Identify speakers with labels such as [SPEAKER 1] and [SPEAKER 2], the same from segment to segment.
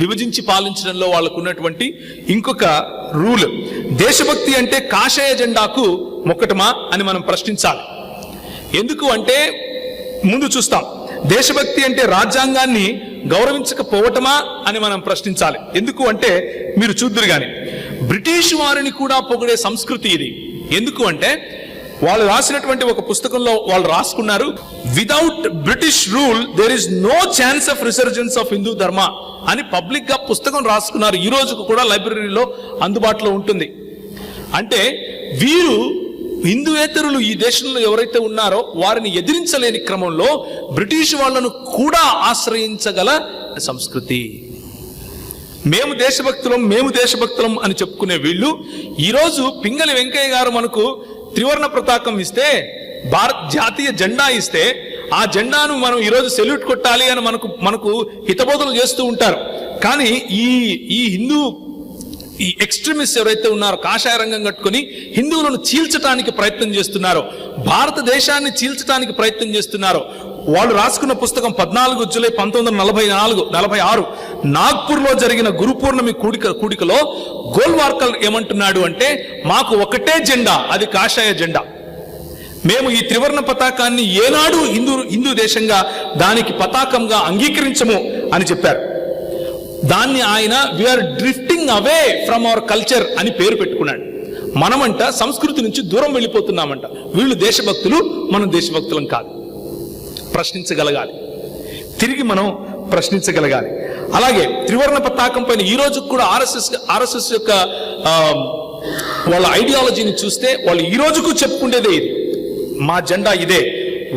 [SPEAKER 1] విభజించి పాలించడంలో వాళ్ళకు ఉన్నటువంటి ఇంకొక రూల్. దేశభక్తి అంటే కాషాయ జెండాకు మొక్కటమా అని మనం ప్రశ్నించాలి. ఎందుకు అంటే ముందు చూస్తాం. దేశభక్తి అంటే రాజ్యాంగాన్ని గౌరవించకపోవటమా అని మనం ప్రశ్నించాలి. ఎందుకు అంటే మీరు చూద్దరు గాని. బ్రిటిష్ వారిని కూడా పొగిడే సంస్కృతి ఇది. ఎందుకు అంటే వాళ్ళు రాసినటువంటి ఒక పుస్తకంలో వాళ్ళు రాసుకున్నారు without British rule there is no chance of resurgence of Hindu dharma అని పబ్లిక్గా పుస్తకం రాసుకున్నారు. ఈ రోజుకు కూడా లైబ్రరీలో అందుబాటులో ఉంటుంది. అంటే వీరు హిందూయేతరులు ఈ దేశంలో ఎవరైతే ఉన్నారో వారిని ఎదిరించలేని క్రమంలో బ్రిటిష్ వాళ్ళను కూడా ఆశ్రయించగల సంస్కృతి. మేము దేశభక్తులం మేము దేశభక్తులం అని చెప్పుకునే వీళ్ళు. ఈరోజు పింగళి వెంకయ్య గారు మనకు త్రివర్ణ పతాకం ఇస్తే భారత్ జాతీయ జెండా ఇస్తే ఆ జెండాను మనం ఈరోజు సెల్యూట్ కొట్టాలి అని మనకు మనకు హితబోధనలు చేస్తూ ఉంటారు. కానీ ఈ ఈ హిందూ ఈ ఎక్స్ట్రీమిస్ట్ ఎవరైతే ఉన్నారో కాషాయ రంగం కట్టుకొని హిందువులను చీల్చడానికి ప్రయత్నం చేస్తున్నారో భారతదేశాన్ని చీల్చడానికి ప్రయత్నం చేస్తున్నారో వాళ్ళు రాసుకున్న పుస్తకం పద్నాలుగు జూలై పంతొమ్మిది వందల నలభై నాలుగు నలభై ఆరు. నాగ్పూర్లో జరిగిన గురు పూర్ణమి కూడిక కూడికలో గోల్వార్కర్ ఏమంటున్నాడు అంటే మాకు ఒకటే జెండా అది కాషాయ జెండా. మేము ఈ త్రివర్ణ పతాకాన్ని ఏనాడు హిందూ హిందూ దేశంగా దానికి పతాకంగా అంగీకరించము అని చెప్పారు. దాన్ని ఆయన we are drifting away from our culture అని పేరు పెట్టుకున్నాడు. మనమంట సంస్కృతి నుంచి దూరం వెళ్ళిపోతున్నామంట. వీళ్ళు దేశభక్తులు మనం దేశభక్తులం కాదు. ప్రశ్నించగలగాలి. తిరిగి మనం ప్రశ్నించగలగాలి. అలాగే త్రివర్ణ పతాకం పైన ఈ రోజు కూడా ఆర్ఎస్ఎస్ ఆర్ఎస్ఎస్ యొక్క వాళ్ళ ఐడియాలజీని చూస్తే వాళ్ళు ఈ రోజుకు చెప్పుకుండేదే ఇది. మా జెండా ఇదే.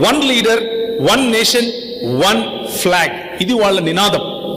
[SPEAKER 1] One leader one nation one flag. ఇది వాళ్ళ నినాదం.